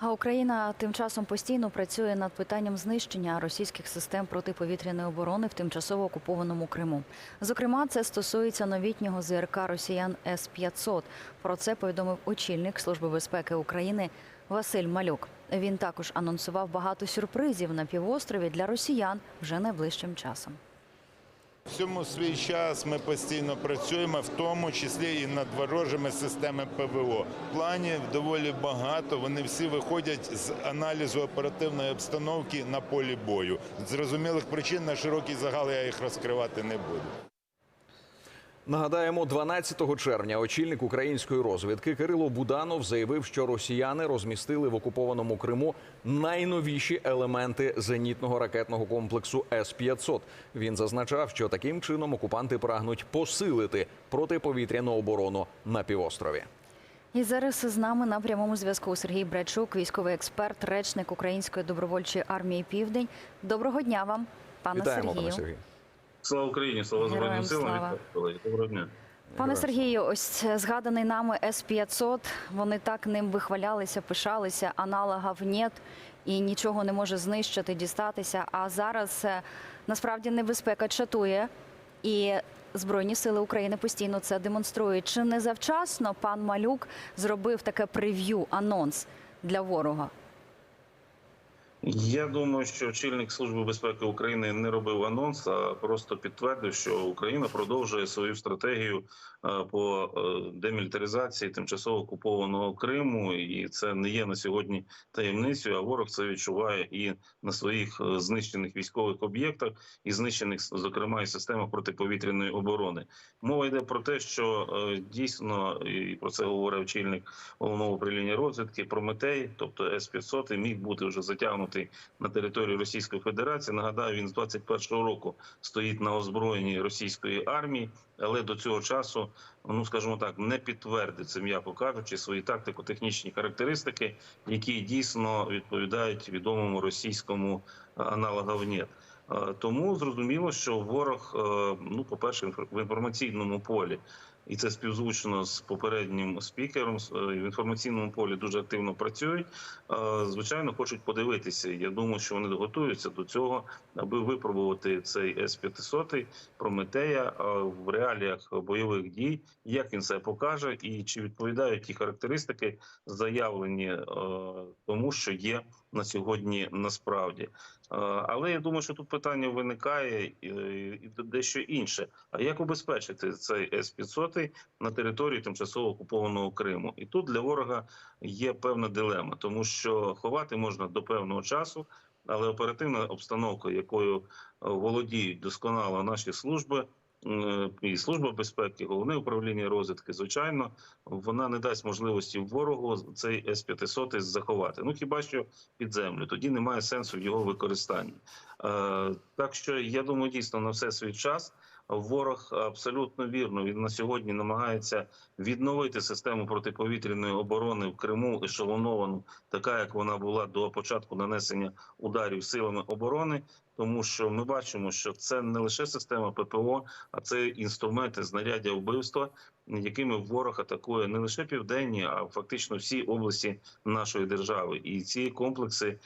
А Україна тим часом постійно працює над питанням знищення російських систем протиповітряної оборони в тимчасово окупованому Криму. Зокрема, це стосується новітнього ЗРК Росіян С-500. Про це повідомив очільник Служби безпеки України Василь Малюк. Він також анонсував багато сюрпризів на півострові для росіян вже найближчим часом. Всьому свій час ми постійно працюємо, в тому числі і над ворожими системами ПВО. Планів доволі багато. Вони всі виходять з аналізу оперативної обстановки на полі бою. Зрозумілих причин на широкий загал я їх розкривати не буду. Нагадаємо, 12 червня очільник української розвідки Кирило Буданов заявив, що росіяни розмістили в окупованому Криму найновіші елементи зенітного ракетного комплексу С-500. Він зазначав, що таким чином окупанти прагнуть посилити протиповітряну оборону на півострові. І зараз з нами на прямому зв'язку Сергій Брачук, військовий експерт, речник Української добровольчої армії Південь. Доброго дня вам, пане Вітаємо, Сергію. пане Сергію. Слава Україні, слава Збройним силам. Доброго дня. Пане Сергію, ось згаданий нами С-500, вони так ним вихвалялися, пишалися, аналогів нет і нічого не може знищити, дістатися. А зараз е, насправді небезпека чатує, і Збройні сили України постійно це демонструють. Чи не завчасно пан Малюк зробив таке прев'ю, анонс для ворога? Я думаю, що очільник Служби безпеки України не робив анонс, а просто підтвердив, що Україна продовжує свою стратегію е, по е, демілітаризації тимчасово окупованого Криму, і це не є на сьогодні таємницею. А ворог це відчуває і на своїх е, знищених військових об'єктах, і знищених, зокрема, і системах протиповітряної оборони. Мова йде про те, що дійсно і про це говорив очільник головного управління розвідки Прометей, тобто С-500, міг бути вже затягнутий на територію Російської Федерації. Нагадаю, він з 21-го року стоїть на озброєнні російської армії, але до цього часу, ну скажімо так, не підтвердиться, м'яко кажучи, свої тактико-технічні характеристики, які дійсно відповідають відомому російському е, аналогу НЕТ. Е, Тому зрозуміло, що ворог, е, ну, по-перше, інфор- в інформаційному полі, і це співзвучно з попереднім спікером е, в інформаційному полі дуже активно працюють. Е, Звичайно, хочуть подивитися. Я думаю, що вони готуються до цього, аби випробувати цей С-500 Прометея е, в реаліях бойових дій, як він себе покаже, і чи відповідають ті характеристики, заявлені тому, що є на сьогодні насправді. Але я думаю, що тут питання виникає і дещо інше. А як убезпечити цей С-500 на території тимчасово окупованого Криму? І тут для ворога є певна дилема, тому що ховати можна до певного часу, але оперативна обстановка, якою е, володіють досконало наші служби. І служба безпеки, головне управління розвідки, звичайно, вона не дасть можливості ворогу цей С-500 заховати. Ну хіба що під землю, тоді немає сенсу в його використанні. Е, так що я думаю, дійсно на все свій час. Ворог абсолютно вірно. Він на сьогодні намагається відновити систему протиповітряної оборони в Криму ешелоновану, така як вона була до початку нанесення ударів силами оборони. Тому що ми бачимо, що це не лише система ППО, а це інструменти знаряддя вбивства, якими ворог атакує не лише південні, а фактично всі області нашої держави. І ці комплекси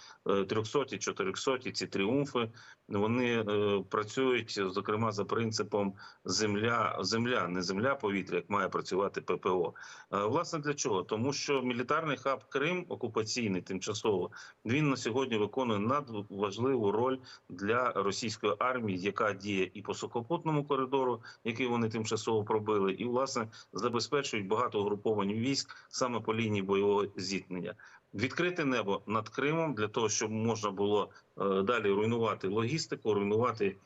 300 400 ці тріумфи вони е, працюють зокрема за принципом земля, земля, не земля, повітря, як має працювати ППО. Е, Власне для чого? Тому що мілітарний хаб Крим окупаційний тимчасово він на сьогодні виконує надважливу роль для російської армії, яка діє і по сухопутному коридору, який вони тимчасово пробили, і власне забезпечують багато угруповань військ саме по лінії бойового зіткнення. Відкрите небо над Кримом для того, щоб можна було е, далі руйнувати логістику, руйнувати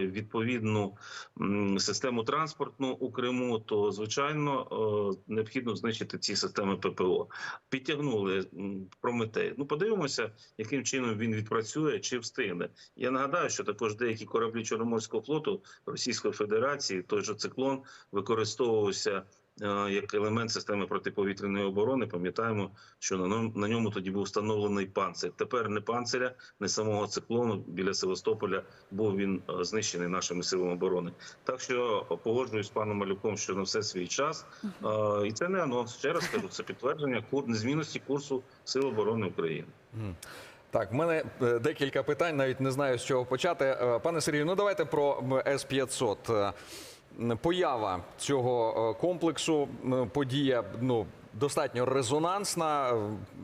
відповідну систему транспортну у Криму, то звичайно е, необхідно знищити ці системи ППО. Підтягнули Прометей. Ну подивимося, яким чином він відпрацює чи встигне. Я нагадаю, що також деякі кораблі Чорноморського флоту Російської Федерації, той же циклон, використовувався е, як елемент системи протиповітряної оборони. Пам'ятаємо, що на ньому, на ньому тоді був встановлений панцир. Тепер не панциря, не самого циклону біля Севастополя, був він е, знищений нашими силами оборони. Так що погоджуюсь з паном Малюком, що на все свій час. Е, І це не анонс. Ще раз кажу, це підтвердження кур незмінності курсу Сил оборони України. Так, в мене е, декілька питань, навіть не знаю з чого почати. Е, Пане Сергію, ну давайте про С 500 Поява цього е, комплексу, подія ну достатньо резонансна.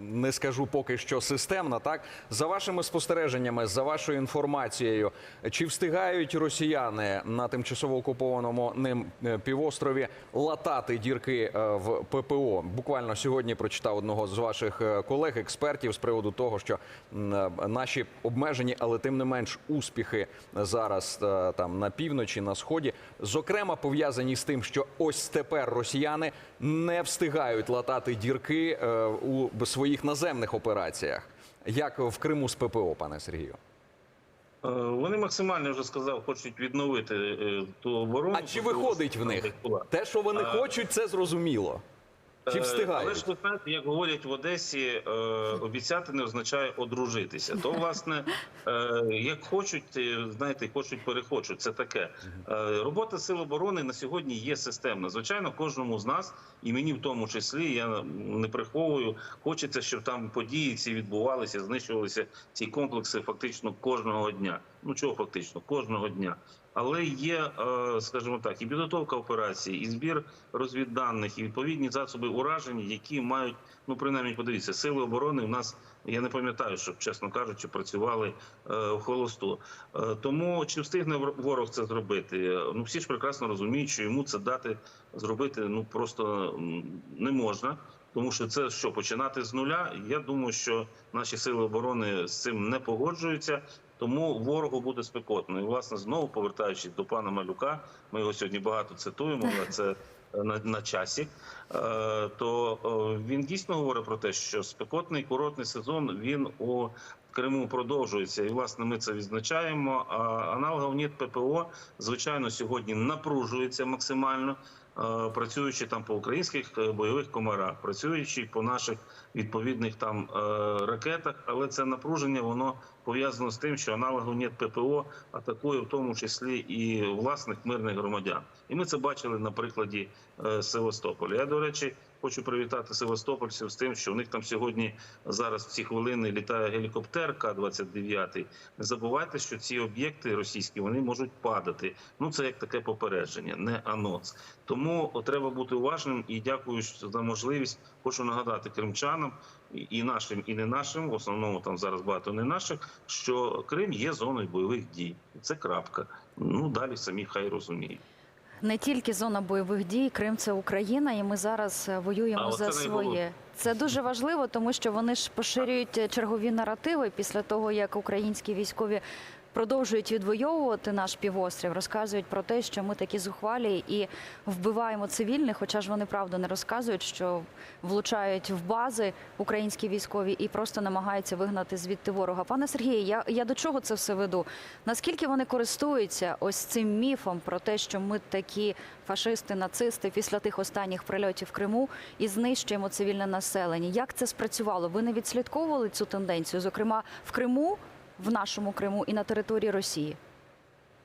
Не скажу поки що системна. Так за вашими спостереженнями, за вашою інформацією, чи встигають росіяни на тимчасово окупованому ним е, півострові латати дірки е, в ППО? Буквально сьогодні прочитав одного з ваших е, колег, експертів, з приводу того, що наші обмежені, але тим не менш успіхи зараз там на півночі, на сході, зокрема пов'язані з тим, що ось тепер росіяни не встигають латати дірки е, у своїх наземних операціях, як в Криму з ППО, пане Сергію. Е, Вони максимально вже сказав, хочуть відновити е, ту оборону. А чи виходить в них? Те, що вони А- хочуть, це зрозуміло. Чи Е, Але ж ви знаєте, як говорять в Одесі, е, обіцяти не означає одружитися. То, власне, е, як хочуть, знаєте, хочуть перехочуть. Це таке. Робота сил оборони на сьогодні є системна. Звичайно, кожному з нас, і мені в тому числі, я не приховую, хочеться, щоб там події ці відбувалися, знищувалися ці комплекси фактично кожного дня. Ну чого фактично, кожного дня. Але є, е, скажімо так, і підготовка операції, і збір розвідданих, і відповідні засоби ураження, які мають, ну принаймні, подивіться, сили оборони. У нас я не пам'ятаю, щоб чесно кажучи, працювали е, в холосту. Е, тому чи встигне вор- ворог це зробити? Ну всі ж прекрасно розуміють, що йому це дати зробити ну просто не можна. Тому що це що починати з нуля. Я думаю, що наші сили оборони з цим не погоджуються. Тому ворогу буде спекотно. І власне знову повертаючись до пана Малюка, ми його сьогодні багато цитуємо, але це е, на, на часі. Е, то е, він дійсно говорить про те, що спекотний курортний сезон він у Криму продовжується, і власне ми це відзначаємо. А аналогов НІТ ППО звичайно сьогодні напружується максимально. Е, Працюючи там по українських е, бойових комарах, працюючи по наших відповідних там е, ракетах, але це напруження воно пов'язано з тим, що аналогу НЕТ ППО атакує в тому числі і власних мирних громадян. І ми це бачили на прикладі Севастополя. Я до речі. Хочу привітати Севастопольців з тим, що у них там сьогодні зараз в ці хвилини літає гелікоптер К-29. Не забувайте, що ці об'єкти російські вони можуть падати. Ну це як таке попередження, не анонс. Тому треба бути уважним і дякую за можливість. Хочу нагадати кримчанам і- нашим, і не нашим. В основному там зараз багато не наших. Що Крим є зоною бойових дій. Це крапка. Ну далі самі хай розуміють. Не тільки зона бойових дій, Крим це Україна, і ми зараз воюємо А за своє. Це дуже важливо, тому що вони ж поширюють е, чергові наративи після того, як українські військові продовжують відвоювати наш півострів, розказують про те, що ми такі зухвалі і вбиваємо цивільних, хоча ж вони правду не розказують, що влучають в бази українські військові і просто намагаються вигнати звідти ворога. Пане Сергію, я, я до чого це все веду? Наскільки вони користуються ось цим міфом про те, що ми такі фашисти, нацисти після тих останніх прильотів в Криму і знищуємо цивільне населення? Як це спрацювало? Ви не відслідковували цю тенденцію, зокрема в Криму, в нашому Криму і на території Росії?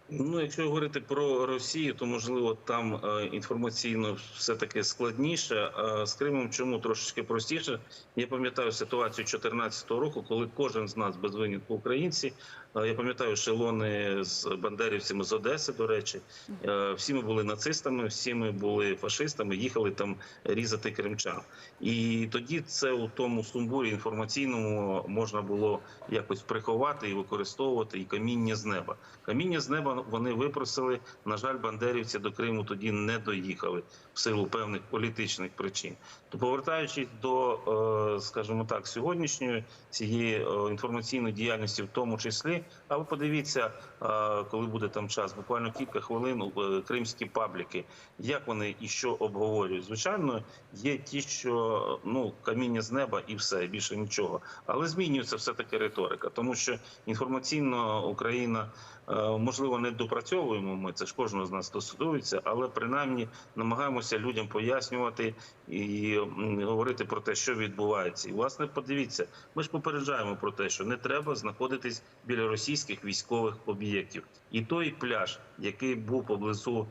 Ну, якщо говорити про Росію, то можливо там е, інформаційно все таки складніше. А з Кримом чому трошечки простіше? Я пам'ятаю ситуацію 2014 року, коли кожен з нас без винятку українці. Я пам'ятаю шелони з бандерівцями з Одеси. До речі, Е, всі ми були нацистами, всі ми були фашистами, їхали там різати кримчан. І тоді це у тому сумбурі інформаційному можна було якось приховати і використовувати і каміння з неба. Каміння з неба вони випросили. На жаль, бандерівці до Криму тоді не доїхали в силу певних політичних причин. То повертаючись до, е, скажімо так, сьогоднішньої цієї е, інформаційної діяльності, в тому числі, ви подивіться, е, коли буде там час, буквально кілька хвилин, е, кримські пабліки, як вони і що обговорюють. Звичайно, є ті, що ну каміння з неба і все більше нічого, але змінюється все таки риторика, тому що інформаційно Україна. Е, Можливо, не допрацьовуємо. Ми це ж кожного з нас стосується, але принаймні намагаємося людям пояснювати і говорити про те, що відбувається. І власне подивіться, ми ж попереджаємо про те, що не треба знаходитись біля російських військових об'єктів. І той пляж, який був поблизу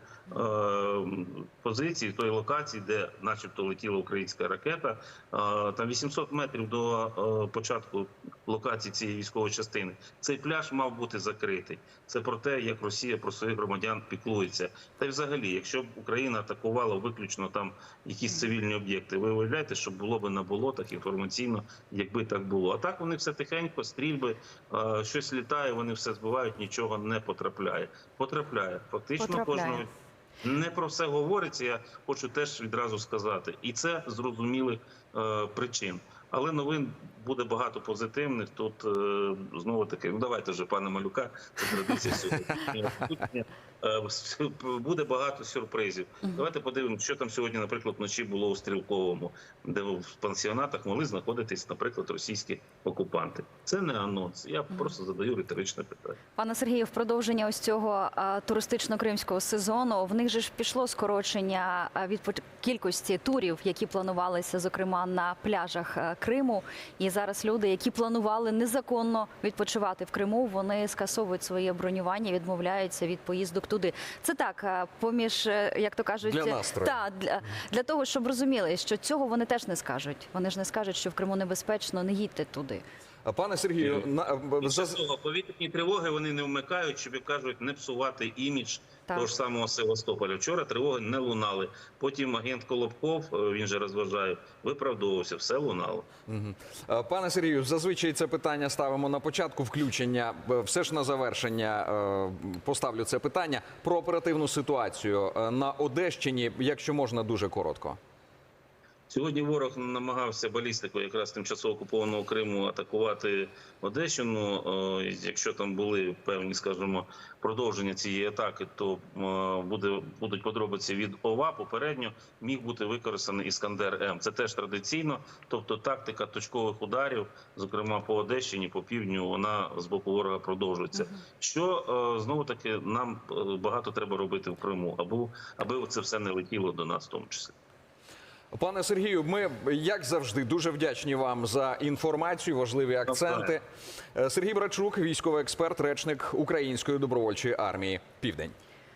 позиції, тої локації, де, начебто, летіла українська ракета, е, там 800 метрів до е, початку локації цієї військової частини. Цей пляж мав бути закритий. Це про те, як Росія про своїх громадян піклується. Та й взагалі, якщо б Україна атакувала виключно там якісь цивільні об'єкти, ви уявляєте, що було б на болотах інформаційно, якби так було. А так вони все тихенько, стрільби, е, щось літає, вони все збивають, нічого не потрапляє. Потрапляє. Фактично Потрапляє. кожного не про все говориться. Я хочу теж відразу сказати, і це з зрозумілих е, причин. Але новин буде багато позитивних. Тут е, знову таки, ну давайте вже пане малюка, це традиція сьогодні. Е, буде багато сюрпризів. Давайте подивимося, що там сьогодні, наприклад, вночі було у стрілковому, де в пансіонатах могли знаходитись, наприклад, російські окупанти. Це не анонс. Я просто задаю риторичне питання. Пане Сергію, в продовження ось цього туристично-кримського сезону в них же ж пішло скорочення від кількості турів, які планувалися, зокрема на пляжах Криму. І зараз люди, які планували незаконно відпочивати в Криму, вони скасовують своє бронювання, відмовляються від поїздок туди. Це так, поміж, е, як то кажуть, Для настрою. та для, для того, щоб розуміли, що цього вони теж не скажуть. Вони ж не скажуть, що в Криму небезпечно, не їдьте туди. А, Пане Сергію, на за- повітряні тривоги вони не вмикають, щоб кажуть, не псувати імідж. Того ж самого Севастополя. Вчора тривоги не лунали. Потім агент Колобков, е, він же розважає, виправдовувався, все лунало. Е, Пане Сергію, зазвичай це питання ставимо на початку включення. Е, Все ж на завершення поставлю це питання про оперативну ситуацію на Одещині, якщо можна дуже коротко. Сьогодні ворог намагався балістикою якраз тимчасово окупованого Криму атакувати Одещину. Е, Якщо там були певні, скажімо, продовження цієї атаки, то е, буде будуть подробиці від ОВА. Попередньо міг бути використаний іскандер М. Це теж традиційно, тобто тактика точкових ударів, зокрема по Одещині, по півдню, вона з боку ворога продовжується. Що е, знову таки нам багато треба робити в Криму, аби аби це все не летіло до нас, в тому числі. Пане Сергію, ми як завжди дуже вдячні вам за інформацію, важливі акценти. Е, Сергій Брачук, військовий експерт, речник Української добровольчої армії Південь.